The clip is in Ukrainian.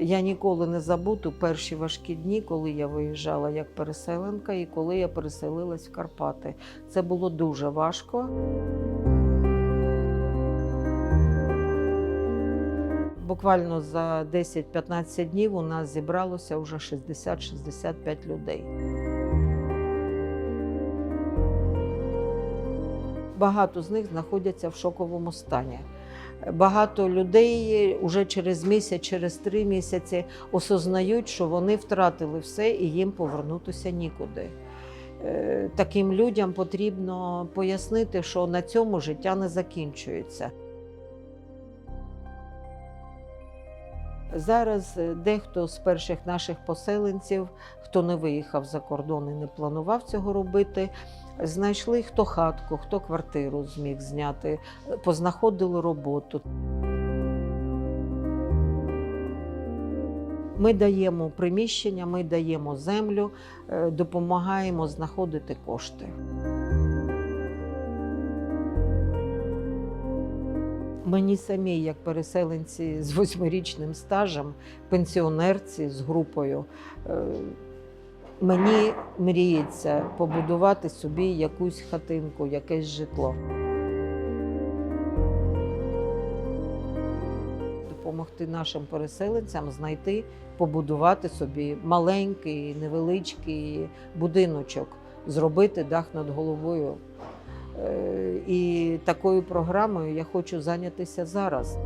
Я ніколи не забуду перші важкі дні, коли я виїжджала як переселенка і коли я переселилась в Карпати. Це було дуже важко. Буквально за 10-15 днів у нас зібралося вже 60-65 людей. Багато з них знаходяться в шоковому стані. Багато людей вже через місяць, через три місяці осознають, що вони втратили все і їм повернутися нікуди. Е, Таким людям потрібно пояснити, що на цьому життя не закінчується. Зараз е, дехто з перших наших поселенців, хто не виїхав за кордон і не планував цього робити, знайшли хто хатку, хто квартиру зміг зняти, познаходили роботу. Ми даємо приміщення, ми даємо землю, е, допомагаємо знаходити кошти. Мені самі, як переселенці з восьмирічним стажем, пенсіонерці з групою, е, мені мріється побудувати собі якусь хатинку, якесь житло. Допомогти нашим переселенцям знайти, побудувати собі маленький, невеличкий будиночок, зробити дах над головою. Е, І такою програмою я хочу зайнятися зараз.